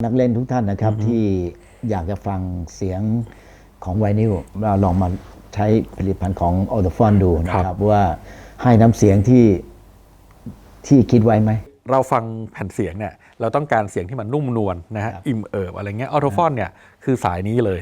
นักเล่นทุกท่านนะครับที่อยากจะฟังเสียงของไวนิลเราลองมาใช้ผลิตภัณฑ์ของออโตฟอนดูนะคครัรับบว่าให้น้ำเสียงที่ที่คิดไว้ไหม เราฟังแผ่นเสียงเนี่ยเราต้องการเสียงที่มันนุ่มนวลนะฮะครับอิ่มเอิบอะไรเงี้ยออโตฟอนเนี่ยคือสายนี้เลย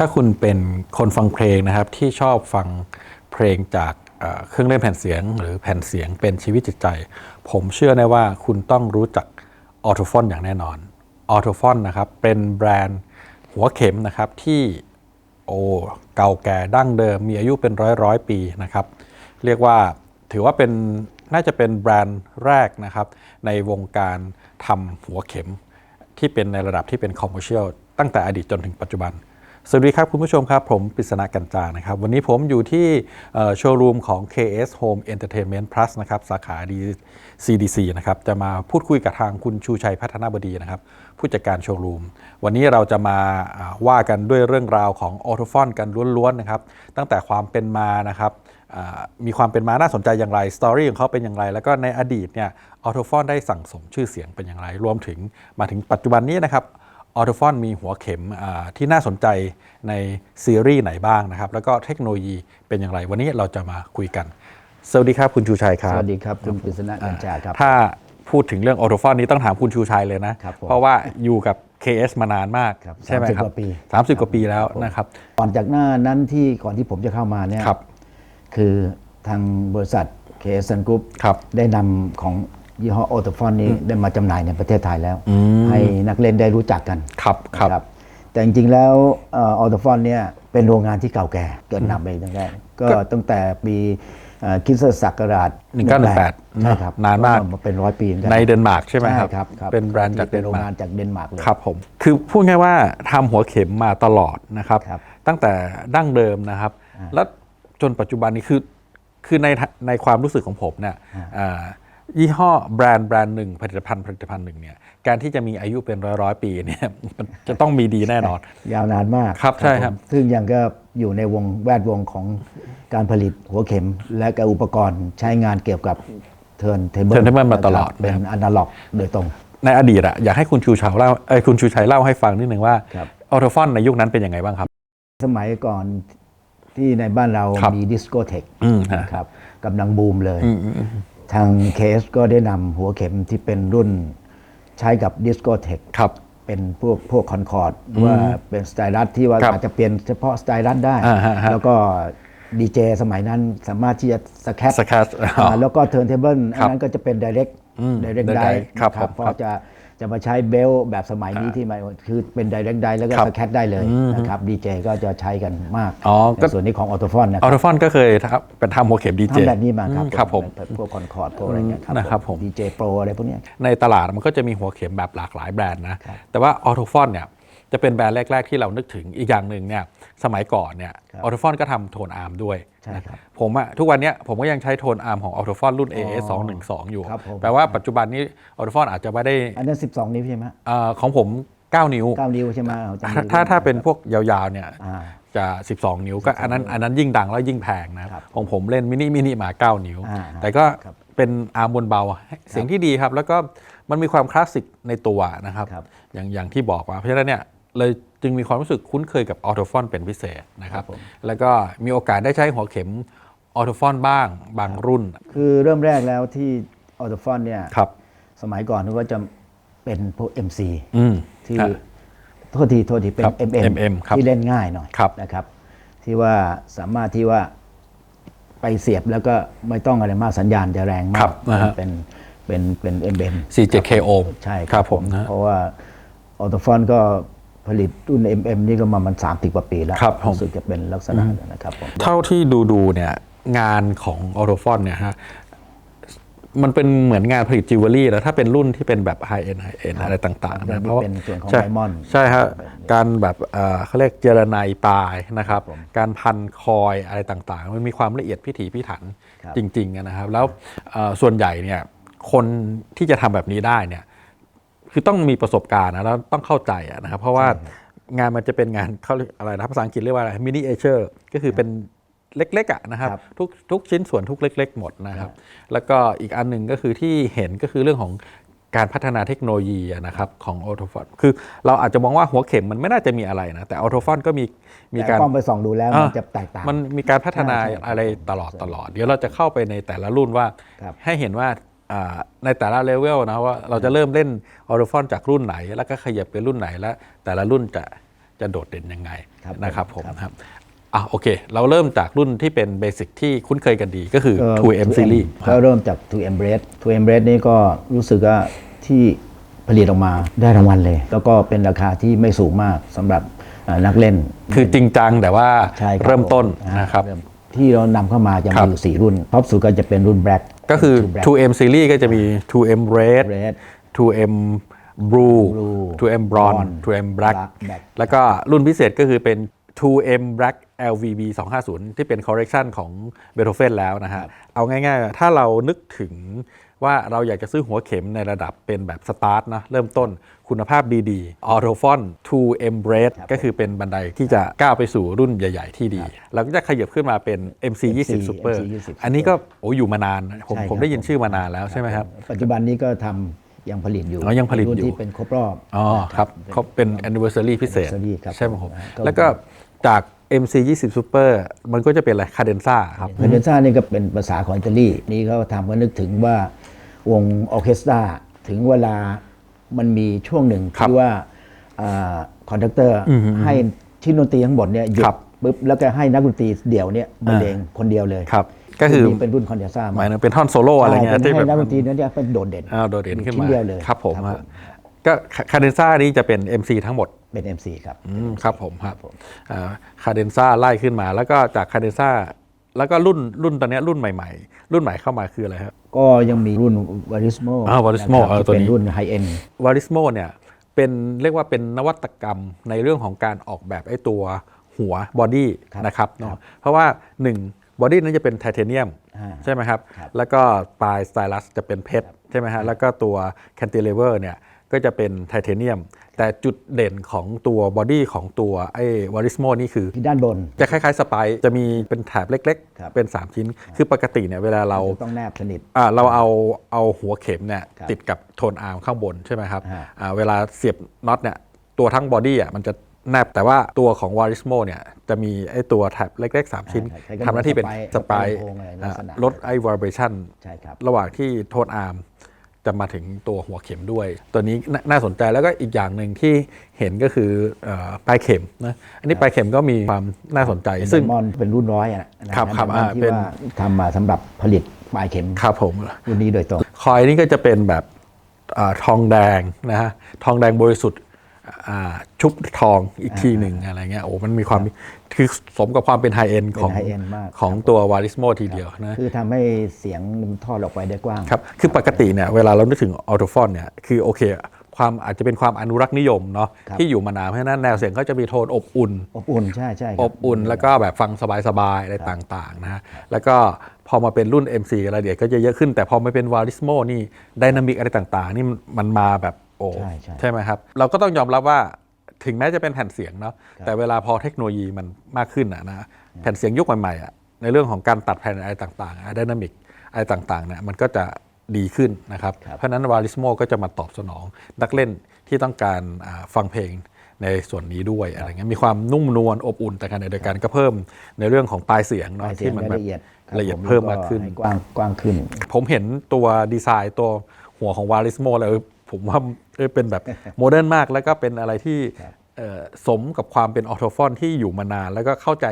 ถ้าคุณเป็นคนฟังเพลงนะครับที่ชอบฟังเพลงจากเครื่องเล่นแผ่นเสียง หรือแผ่นเสียงเป็นชีวิตจิตใจ ผมเชื่อแน่ว่าคุณต้องรู้จักออโตฟอนอย่างแน่นอนออโตฟอนนะครับเป็นแบรนด์หัวเข็มนะครับที่โอ้เก่าแก่ดั้งเดิมมีอายุเป็นร้อยร้อยปีนะครับ เรียกว่าถือว่าเป็นน่าจะเป็นแบรนด์แรกนะครับ ในวงการทำหัวเข็มที่เป็นในระดับที่เป็นคอมเมอร์เชียลตั้งแต่อดีตจนถึงปัจจุบัน สวัสดีครับคุณผู้ชมครับ ผมปริศนากันจางนะครับ วันนี้ผมอยู่ที่โชว์รูมของ KS Home Entertainment Plus นะครับ สาขา CDC นะครับ จะมาพูดคุยกับทางคุณชูชัยพัฒนาบดีนะครับ ผู้จัดการโชว์รูม วันนี้เราจะมาว่ากันด้วยเรื่องราวของออโตฟอนกันล้วนๆนะครับ ตั้งแต่ความเป็นมานะครับมีความเป็นมาน่าสนใจอย่างไรสตอรี่ของเขาเป็นอย่างไร แล้วก็ในอดีตเนี่ยออโตฟอนได้สั่งสมชื่อเสียงเป็นอย่างไร รวมถึงมาถึงปัจจุบันนี้นะครับ ออโตฟอนมีหัวเข็มอ่าที่น่าสนใจในซีรีส์ไหนบ้างนะครับ แล้วก็เทคโนโลยีเป็นอย่างไร วันนี้เราจะมาคุยกัน สวัสดีครับคุณชูชัยครัสบวัสดีครับ คุณปริศนากัญจาครับ ถ้าพูดถึงเรื่องออโตฟอนนี้ต้องถามคุณชูชัยเลยนะครับผมเพราะว่าอยู่กับ KS มานานมากครับใช่ไหมครับ30กว่าปี30กว่าปีแล้วนะครับ ก่อนจากหน้านั้นที่ก่อนที่ผมจะเข้ามาเนี่ยครับคือทางบริษัท KS Sun Group ครับได้นำของ ยี่ห้อออโตฟอนนี้ได้มาจำหน่ายในประเทศไทยแล้ว ให้นักเล่นได้รู้จักกันครับครับนะแต่จริงๆแล้วออโตฟอนเนี่ยเป็นโรงงานที่เก่าแก่เกิดนำไปตั้งแต่ก็ตั้งแต่ปีเอ่อคริสตศักราช1918ใช่ครับนานมากเป็นร้อยปีหมือกัในเดนมาร์กใช่ไหมครับใช่ครับครับเป็นแบรนด์จากเดเป็นนโรงมาร์งานกจากเดนมาร์กเลยครับผมคือพูดง่ายว่าทำหัวเข็มมาตลอดนะครับครับ ตั้งแต่ดั้งเดิมนะครับ แล้วจนปัจจุบันนี้คือคือในในความรู้สึกของผมเนี่ยอ่า ยี่ห้อแบรนด์แบรนด์หนึ่งผลิตภัณฑ์ผลิตภัณฑ์หนึ่งเนี่ยการที่จะมีอายุเป็นร้อยร้อยๆปีเนี่ยมันจะต้องมีดีแน่นอน ยาวนานมากครับใช่ครับผมซึ่งยังก็อยู่ในวงแวดวงของการผลิตหัวเข็ม และก็อุปกรณ์ใช้งานเกี่ยวกับเทิร์นเทเบิล turntable มาตลอดเป็นอนาล็อกโดยตรง ในอดีตอะอยากให้คุณชูชัยเล่าเอ้ยคุณชูชัยเล่าให้ฟังนิดนึงว่าครับออโตฟอนในยุคนั้นเป็นยังไงบ้างครับ สมัยก่อนที่ในบ้านเราครับมีดิสโกเทคอืมฮะครับกำลังบูมเลย ทางเคสก็ได้นำหัวเข็มที่เป็นรุ่นใช้กับดิสโกเทคครับเป็นพวกพวกคอนคอร์ดว่าเป็นสไตลัสที่ว่าครับอาจจะเปลี่ยนเฉพาะสไตลัสได้อ่าฮะฮะแล้วก็ดีเจสมัยนั้นสามารถที่จะสแคตสแคตอ๋อแล้วก็เทิร์นเทเบิลอัครันบนั้นก็จะเป็น direct อืม direct direct die ครับนะผมเพราะครับจะ จะมาใช้เบลแบบสมัยนี้ที่มาคือเป็น direct die แล้วก็ครับสแคตได้เลยนะครับดีเจก็จะใช้กันมากอ๋อก็ในส่วนนี้ของออโตฟอนนะคออรับโตฟอนก็เคยทำเป็นทำหัวเข็มดีเจทำแบบนี้มาครับครับผมพวกคอนคอร์ดพวกอะไรเงี้ยนะครับผมดีเจโปรอะไรพวกเนี้ยในตลาดมันก็จะมีหัวเข็มแบบหลากหลายแบรนด์นะแต่ว่าออโตฟอนเนี่ย จะเป็นแบรนด์แรก ๆ ที่เรานึกถึงอีกอย่างหนึ่งเนี่ยสมัยก่อนเนี่ยครับออโตฟอนก็ทำโทนอาร์มด้วยใช่ครับผมอะทุกวันเนี้ยผมก็ยังใช้โทนอาร์มของออโตฟอนรุ่น AS 2 1 2อยู่ครับผมแปลว่าปัจจุบันนี้ออโตฟอนอาจจะไม่ได้ อันนั้น 12 นิ้วใช่ไหมเอ่อของผม 9 นิ้ว 9 นิ้วใช่ไหมเอจำถ้านิ้วถ้าถ้าได้เป็นพวกยาวๆเนี่ยอ่าจะ 12 นิ้วก็อันนั้นอันนั้นยิ่งดังแล้วยิ่งแพงนะครับของผมเล่นมินิมินิมา 9 นิ้วอ่าแต่ก็ครับเป็นอาร์มบนเบาเสียงที่ดีครับ แล้วก็มันมีความคลาสสิกในตัวนะครับครับอย่างอย่างที่บอกว่าเพราะฉะนั้นเนี่ย เลยจึงมีความรู้สึกคุ้นเคยกับออโตฟอนเป็นพิเศษนะครับครับผมแล้วก็มีโอกาสได้ใช้หัวเข็มออโตฟอนบ้างบางรุ่น คือเริ่มแรกแล้วที่ออโตฟอนเนี่ยครับสมัยก่อนนึกว่าจะเป็นพวก MC อืมที่ฮะโทษทีโทษทีเป็นครับ MM MM ครับที่เล่นง่ายหน่อยครับนะครับทที่ว่าสามารถที่ว่าไปเสียบแล้วก็ไม่ต้องอะไรมากสัญญาณจะแรงมาครักบนะฮะเป็นเป็นเป็นเอ็มเบ 4JK ohm ใช่ครับผมนะเพราะว่าออโตฟอนก็ ผลิตรุ่น MM นี่ก็มามัน 30 กว่าปีแล้วครับผมสึกจะเป็นลักษณะนั้นนะครับผม เท่าที่ดูดูๆเนี่ยงานของออโตฟอนเนี่ยฮะมันเป็นเหมือนงานผลิตจิวเวลรี่แล้วถ้าเป็นรุ่นที่เป็นแบบไฮเอ็นไฮเอ็นอะไรต่างๆครับนะเพราะว่าเป็นส่วนของใช่ diamond ใช่ฮะแบบนี้การแบบเอ่อเขาเรียกเจรไนปลายนะครับผมการพันคอยอะไรต่างๆ มันมีความละเอียดพิถีพิถันครับ จริงๆอะนะครับ แล้วเอ่อส่วนใหญ่เนี่ยคนที่จะทำแบบนี้ได้เนี่ย คือต้องมีประสบการณ์นะแล้วต้องเข้าใจอะนะครับเพราะว่างานมันจะเป็นงานเขาเรียกอะไรนะภาษาอังกฤษเรียกว่าอะไรมินิเอเชอร์ก็คือเป็นเล็กๆอะนะครับครับทุกทุกชิ้นส่วนทุกเล็ก ๆ หมดนะครับ แล้วก็อีกอันหนึ่งก็คือที่เห็นก็คือเรื่องของการพัฒนาเทคโนโลยีอะนะครับของออโตฟอนคือเราอาจจะมองว่าหัวเข็มมันไม่น่าจะมีอะไรนะแต่ออโตฟอนก็มีมีแต่การ กล้องไปส่องดูแล้วมันอ่าจะแตกต่าง มันมีการพัฒนาใช่ใช่อะไรตลอดตลอด เดี๋ยวเราจะเข้าไปในแต่ละรุ่นว่า ครับให้เห็นว่าอ่า ในแต่ละเลเวลนะว่าเราจะเริ่มเล่นออโตฟอนจากรุ่นไหน แล้วก็ขยับไปรุ่นไหนและแต่ละรุ่นจะจะโดดเด่นยังไงครับนะครับผมครับครับอะโอเค เราเริ่มจากรุ่นที่เป็นเบสิกที่คุ้นเคยกันดีก็คือก็ 2M series ก็เริ่มจาก 2M b r e a d 2M b r e a d นี่ก็รู้สึกว่าที่ผลิตออกมาได้รางวัลเลย แล้วก็เป็นราคาที่ไม่สูงมากสำหรับอ่านักเล่น คือจริงจังแต่ว่าใช่คบเริ่มต้นผมนะครับเมที่เรานำเข้ามาจะครัมีบอยู่สี่รุ่นท็อปสุดก็จะเป็นรุ่น Black ก็คือ Black 2M series ก็จะมี 2M red Red 2M blue Blue 2M bronze Bronze 2M black Black Black แล้วก็รุ่นพิเศษก็คือเป็น 2M black LVB 250 ที่เป็นคอ r เร t ชันของเบโธเฟนแล้วนะฮะ เอาง่ายๆ ถ้าเรานึกถึงว่าเราอยากจะซื้อหัวเข็มในระดับเป็นแบบสตาร์ทนะเริ่มต้นคุณภาพดีๆ a u t o f o n 2M b r a d ครับก็คือเป็นบันไดที่จะก้าวไปสู่รุ่นใหญ่ ๆ ที่ดี เราก็จะขยับขึ้นมาเป็น MC 20 Super MC 20อันนี้ก็โอ้อยู่มานานนะผมใช่ครับผมได้ยินชื่อมานานแล้วใช่ไหมครับ ปัจจุบันนี้ก็ทำยังผลิตอยู่อ๋อยังผลิตอยู่รุ่นที่เป็นครบรอบ อ๋อครับเขาเป็น anniversary พิเศษ anniversary ครับใช่ไหมผมก็แล้วก็ จาก MC 20 Super มันก็จะเป็นอะไรคาเดนซ่าครับเพเดนซ่านี่ก็เป็นภาษาของอิตาลีนี่เขาทำก็นึกถึงว่าวงออร์เคสตราถึงเวลามันมีช่วงหนึ่งครับที่ว่าคอนดักเตอร์ให้ชิ้นดนตรีทั้งหมดเนี่ยหยุดครับปุ๊บแล้วก็ให้นักดนตรีเดี่ยวเนี่ยบรรเลงคนเดียวเลยครับก็คือรุ่นนี้เป็นรุ่นคอนเดนซ่าหมายถึงเป็นท่อนโซโล่อะไรเงี้ยใช่ที่เป็นแบให้บนักดนตรีนั้นเนี่ยเป็นโดดเด่นอ่าโดดเด่นขึ้นชิ้มาเดียวเลยครับผมครับฮะ ก็คาเดนซ่านี้จะเป็น MC ทั้งหมดเป็น MC ครับอืมครับผมครับคาเดนซ่าไล่ขึ้นมา แล้วก็จากคาเดนซ่าแล้วก็รุ่นรุ่นตอนเนี้ยรุ่นใหม่ ๆ รุ่นใหม่เข้ามาคืออะไรครับก็ยังมีรุ่นวาริสโมอ่า Varismo เออตัวนี้เป็นรุ่นไฮเอ็นวาริสโมเนี่ยเป็นเรียกว่าเป็นนวัตกรรมในเรื่องของการออกแบบไอ้ตัวหัวบอดี้ครับนะครับเนครัอะบเพราะว่า 1 บอดี้นั้นจะเป็นไทเทเนียมอ่าใช่ไหมครับครับ แล้วก็ปลายสไตลัสจะเป็นเพชรใช่ไหมฮะแล้วก็ตัวแคนติเลเวอร์เนี่ย ก็จะเป็นไทเทเนียม แต่จุดเด่นของตัวบอดี้ของตัวไอ้วาริสโมนี่คือที่ด้านบน จะคล้ายๆสไปร์จะมีเป็นแถบเล็กครับ ๆ เป็น 3 ชิ้น คือปกติเนี่ยเวลาเราจะต้องแนบสนิท อ่าเราเอาเอาหัวเข็มเนี่ยครับติดกับโทนอาร์มข้างบนใช่ไหมครับฮะ อ่าเวลาเสียบน็อตเนี่ยตัวทั้งบอดี้อะมันจะแนบแต่ว่าตัวของวาริสโมเนี่ยจะมีไอ้ตัวแถบเล็ก ๆ 3 ชิ้นใช่ครับทำหน้าที่เป็นสสไปไปร์ร์โครงอะไรลักอ่าษณะลดไอ้ vibration ใช่ครับ ระหว่างที่โทนอาร์ม จะมาถึงตัวหัวเข็มด้วย ตัวนี้นาน่าสนใจแล้วก็อีกอย่างหนึ่งที่เห็นก็คือเอ่อปลายเข็มนะอันนี้ปลายเข็มก็มีความน่าสนใจเป็นซึ่งไดมอนด์เป็นรุ่นร้อยอะนะครับครับไดมอนด์อ่าที่เป็นว่าทำมาสำหรับผลิตปลายเข็มครับผมรุ่นนี้โดยตรงคอยนี่ก็จะเป็นแบบอาทองแดงนะฮะทองแดงบริสุทธิ์อ่าชุบทองอีกทีหนึ่งอะไรเงี้ยโอ้มันมีความ คือสมกับความเป็นไฮเอ็นเป็นของ high end มาก ของตัววาริสโมทีเดียวนะ คือทำให้เสียงมันทอดออกไปได้กว้าง ครับ คือปกติเนี่ยเวลาเรานึกถึงออโตฟอนเนี่ย คือโอเค ความอาจจะเป็นความอนุรักษ์นิยมเนาะครับ ที่อยู่มานานเพราะฉะนั้นแนวเสียงก็จะมีโทนอบอุ่น อบอุ่นใช่ใช่คอรับบอุ่นแล้วก็แบบฟังสบายๆอะไรต่างๆนะฮะแล้วก็พอมาเป็นรุ่น MC รายละเอียดก็จะเยอะขึ้น แต่พอมาเป็นวาริสโมนี่ไดนามิกอะไรต่างๆ นี่มันมาแบบโอ้ใช่ใช่ใช่ไหมครับ เราก็ต้องยอมรับว่า ถึงแม้จะเป็นแผ่นเสียงเนาะแต่เวลาพอเทคโนโลยีมันมากขึ้นอะนะแผ่นเสียงยุคใหม่ๆอะในเรื่องของการตัดแผ่นอะไรต่างๆไดนามิกอะไรต่างๆเนี่ยมันก็จะดีขึ้นนะครับครับเพราะฉะนั้นวาริสโมก็จะมาตอบสนองนักเล่นที่ต้องการอ่าฟังเพลงในส่วนนี้ด้วยอะไรเงี้ยมีความนุ่มนวลอบอุ่นแต่ขณะเดียวกันก็เพิ่มในเรื่องของปลายเสียงปลาเนาะยเสียที่งมันได้แบบละเอียดครับละเอียดผเพิ่มมากขึ้นให้กว้างกว้างขึ้น ผมเห็นตัวดีไซน์ตัวหัวของวาริสโมแล้วเออ ผมว่าเออเป็นแบบโมเดิร์นมาก แล้วก็เป็นอะไรที่ครับเอ่อสมกับความเป็นออโตฟอนที่อยู่มานาน แล้วก็เข้าใจ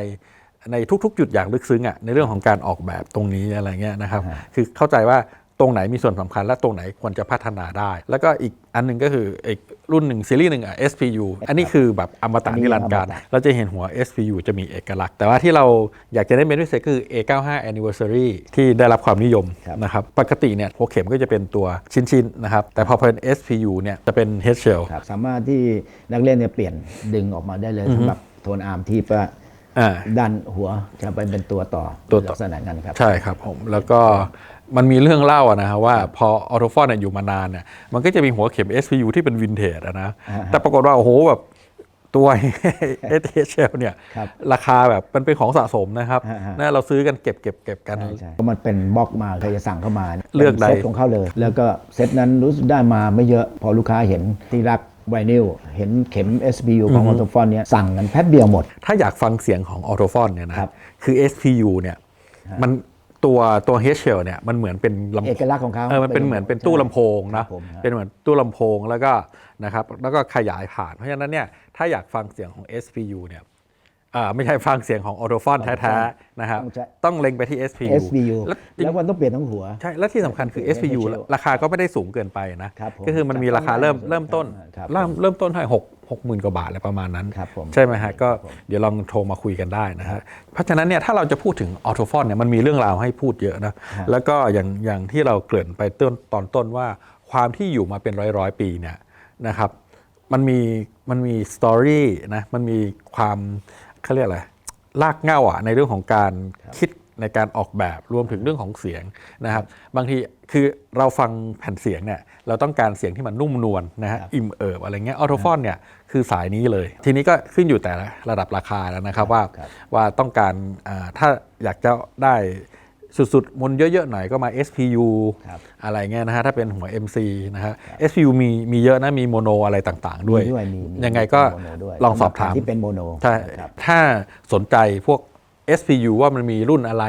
ในทุก ๆ จุดอย่างลึกซึ้งอะในเรื่องของการออกแบบตรงนี้อะไรเงี้ยนะครับฮะคือเข้าใจว่า ตรงไหนมีส่วนสำคัญและตรงไหนควรจะพัฒนาได้ แล้วก็อีกอันหนึ่งก็คืออีกรุ่นหนึ่งซีรีส์หนึ่งอะ SPU อันนี้คือแบบอมตะอันนี้นิรันดร์การอมตะเราจะเห็นหัว SPU จะมีเอกลักษณ์ แต่ว่าที่เราอยากจะได้เป็นพิเศษก็คือ A95 Anniversary ที่ได้รับความนิยมครับนะครับ ปกติเนี่ยหัวเข็มก็จะเป็นตัวชิ้นๆนะครับ แต่พอเป็น SPU เนี่ยจะเป็น head shell ครับสามารถที่นักเล่นเนี่ยเปลี่ยนดึงออกมาได้เลยสำหรับโทนอาร์มที่ว่าอ่าด้านหัวจะไปเป็นตัวต่อตัวต่อลักษณะนั้นครับ ใช่ครับผม แล้วก็ มันมีเรื่องเล่าอะนะครับว่าพอออโตฟอนอยู่มานานเนี่ยมันก็จะมีหัวเข็ม SPU ที่เป็นวินเทจอะนะอ่าฮะแต่ปรากฏว่า โอ้โหแบบตัวเอเเชลเนี่ยครับราคาแบบมันเป็นของสะสมนะครับฮะฮะนะเราซื้อกันเก็บเก็บเก็บกันใช่ใช่เพราะมันเป็นบล็อกมาใครจะสั่งเข้ามาเลือกใดป็นเซตของเขาเลย แล้วก็เซตนั้นรู้สึกได้มาไม่เยอะพอลูกค้าเห็นที่รักไวนิลเห็นเข็ม SBU ของออโตฟอนเนี่ยสั่งกันแป๊บเดียวหมด ถ้าอยากฟังเสียงของออโตฟอนเนี่ยนะครับคือ SPU เนี่ยมัน ตัวตัว H shell เนี่ยมันเหมือนเป็นลำเอกลักษณ์ของเขาเออมันเป็นเหมือนเป็นตู้ลำโพงครันะบผมฮะเป็นเหมือนตู้ลำโพงแล้วก็นะครับแล้วก็ขยายผ่านเพราะฉะนั้นเนี่ยถ้าอยากฟังเสียงของ SPU เนี่ยอ่า ไม่ใช่ฟังเสียงของออโตฟอนแท้ๆนะครับต้องใช้ต้องเล็งไปที่ SPU SBU แล้วจริงแล้วมันต้องเปลี่ยนทั้งหัว ใช่ และที่สำคัญคือเป็น SPU H shell ราคาก็ไม่ได้สูงเกินไปนะครับผมก็คือมันมีราคาเริ่มครับเริ่มต้นครับเริ่มเริ่มต้นให้หกหกหมื่นกว่าบาทอะไรประมาณนั้นครับผมใช่ไหมฮะก็ครับผมเดี๋ยวลองโทรมาคุยกันได้นะฮะเพราะฉะนั้นเนี่ยถ้าเราจะพูดถึงออโตฟอนเนี่ยมันมีเรื่องราวให้พูดเยอะนะฮะแล้วก็อย่างอย่างที่เราเกริ่นไปต้นตอนต้นว่าความที่อยู่มาเป็นร้อยร้อยๆปีเนี่ยนะครับมันมีมันมีสตอรี่นะมันมีความ เขาเรียกอะไรลากเหง้าอะในเรื่องของการคิดในการออกแบบรวมถึงเรื่องของเสียงนะครับ บางทีคือเราฟังแผ่นเสียงเนี่ยเราต้องการเสียงที่มันนุ่มนวลนะฮะครับอิ่มเอิบอะไรเงี้ยออโตฟอนเนี่ยคือสายนี้เลย ทีนี้ก็ขึ้นอยู่แต่ละระดับราคาแล้วนะครับว่าครับว่าต้องการอ่าถ้าอยากจะได้ สุดๆ มนเยอะๆหน่อยก็มา SPU ครับอะไรเงี้ยนะฮะถ้าเป็นหัว MC นะฮะ SPU มีมีเยอะนะมีโมโนอะไรต่างๆ ด้วยมีด้วยมีมียังไงก็โมโนด้วยลองสอบถามที่เป็นโมโนใช่ครับถ้าสนใจพวก SPU ว่ามันมีรุ่นอะไร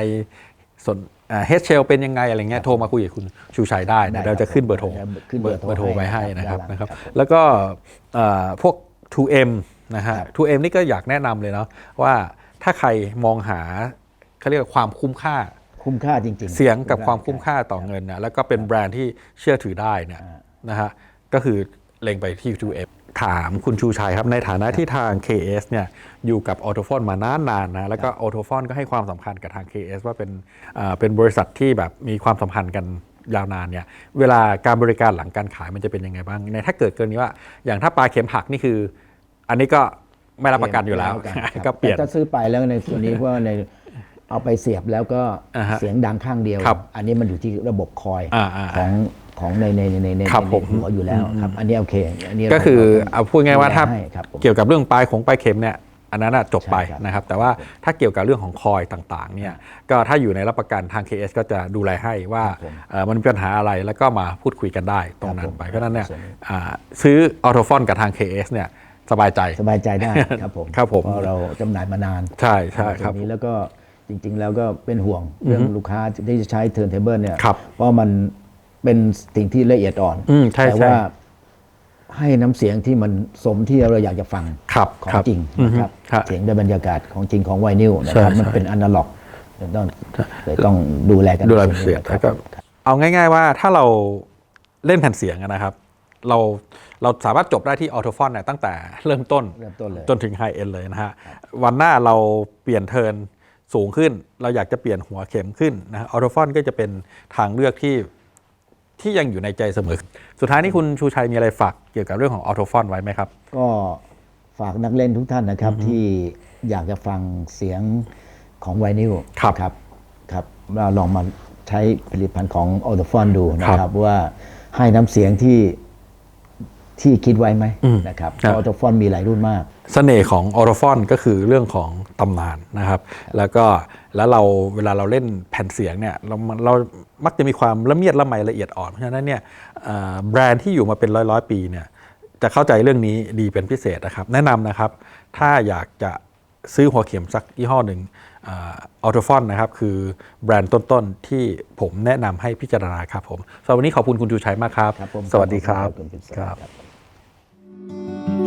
สนเฮดเชลเป็นยังไงอะไรเงี้ยโทรมาคุยกับคุณชูชัยได้ได้เดี๋ยวเราจะขึ้นเบอร์โทรเดี๋ยวขึ้นเบอร์โทรเบอร์โทรไว้ให้ให้นะครับด้านหลังนะครับครับผมแล้วก็เอ่อพวก 2M นะฮะครับ 2M นี่ก็อยากแนะนำเลยเนาะว่าถ้าใครมองหาเขาเรียกว่าความคุ้มค่า คุ้มค่าจริง ๆ เสียงกับความคุ้มค่าต่อเงินนะแล้วก็เป็นแบรนด์ที่เชื่อถือได้เนี่ยอ่านะฮะก็คือเล็งไปที่ 2M ถามคุณชูชัยครับ ในฐานะที่ทาง KS เนี่ยอยู่กับออโตฟอนมานานๆนะแล้วก็ออโตฟอนก็ให้ความสำคัญกับทาง KS ว่าเป็นอ่าเป็นบริษัทที่แบบมีความสัมพันธ์กันยาวนานเนี่ยเวลาการบริการหลังการขายมันจะเป็นยังไงบ้าง ในถ้าเกิดเกินนี้ว่า อย่างถ้าปลาเข็มหักนี่คือ อันนี้ก็ไม่รับประกันอยู่แล้วไม่รับประครับก็เปลี่ยนแต่ถ้าซื้อไปแล้วในส่วนนี้ว่าใน เอาไปเสียบแล้วก็อ่าฮะเสียงดังข้างเดียว ครับอันนี้มันอยู่ที่ระบบคอยอ่าอ่าของของในในในในในครับในผม หัวอยู่แล้วครับ อันนี้โอเคอันนี้ก็คือเราเอาพูดง่ายๆว่าถ้าให้ครับผม เกี่ยวกับเรื่องปลายของปลายเข็มเนี่ยอันนั้นนะจบไปใช่ครับนะครับ แต่ว่าถ้าเกี่ยวกับเรื่องของคอยต่างๆเนี่ยก็ถ้าอยู่ในรับประกันทาง KS ก็จะดูแลให้ว่าครับผมเอ่อมันมีปัญหาอะไรแล้วก็มาพูดคุยกันได้ตรงนั้ครันบผมไป เพราะฉะนั้นเนี่ยส่วนนี้ อ่าซื้อออโตฟอนกับทาง KS เนี่ยสบายใจ สบายใจได้ครับผมครับผม เพราะเราจำหน่ายมานานใช่ใช่ครับ ตงนี้แล้วก็ จริง ๆ แล้วก็เป็นห่วงเรื่องลูกค้าที่จะใช้เทิร์นเทเบิลเนี่ยครับเพราะมันเป็นสิ่งที่ละเอียดอ่อนอืมใช่แต่ใช่ว่าให้น้ำเสียงที่มันสมที่เราอยากจะฟังครับของครับจริงอือฮึนะครับครับเสียงในบรรยากาศของจริงของไวนิลนะครับใช่มันใช่เป็นอนาล็อกเลยต้องเลยต้องดูแลกันดูแลเสียงครัแล้บวก็เอาง่าย ๆ ว่าถ้าเราเล่นแผ่นเสียงอะนะครับ เราเราสามารถจบได้ที่ออโตฟอนเนี่ยตั้งแต่เริ่มต้นเริ่มต้นเลยจนถึงไฮเอ็นเลยนะฮะวันหน้าเราเปลี่ยนเทิร์น สูงขึ้น เราอยากจะเปลี่ยนหัวเข็มขึ้นนะฮะออโตฟอนก็จะเป็นทางเลือกที่ที่ยังอยู่ในใจเสมอ สุดท้ายนี้คุณชูชัยมีอะไรฝากเกี่ยวกับเรื่องของออโตฟอนไว้ไหมครับ ก็ฝากนักเล่นทุกท่านนะครับที่อยากจะฟังเสียงของไวนิลครับครับครับเราลองมาใช้ผลิตภัณฑ์ของออโตฟอนดูนะคครัรับบว่าให้น้ำเสียงที่ ที่คิดไว้ไหมอืมนะครับครับออโตฟอนมีหลายรุ่นมากเสน่ห์ของออโตฟอนก็คือเรื่องของตำนานนะครับ แล้วก็แล้วเราเวลาเราเล่นแผ่นเสียงเนี่ยเราเรามักจะมีความละเมียดละไมละเอียดอ่อนเพราะฉะนั้นเนี่ยเอ่อแบรนด์ที่อยู่มาเป็นร้อยร้อยๆปีเนี่ยจะเข้าใจเรื่องนี้ดีเป็นพิเศษนะครับ แนะนำนะครับถ้าอยากจะซื้อหัวเข็มสักยี่ห้อหนึ่งออโตฟอนนะครับ คือแบรนด์ต้นๆ ที่ผมแนะนำให้พิจารณาครับผมสำหรับวันนี้ขอบคุณคุณชูชัยมากครับครับผมสวัสดีครับขอบคุณคุณครับครับ Thank you.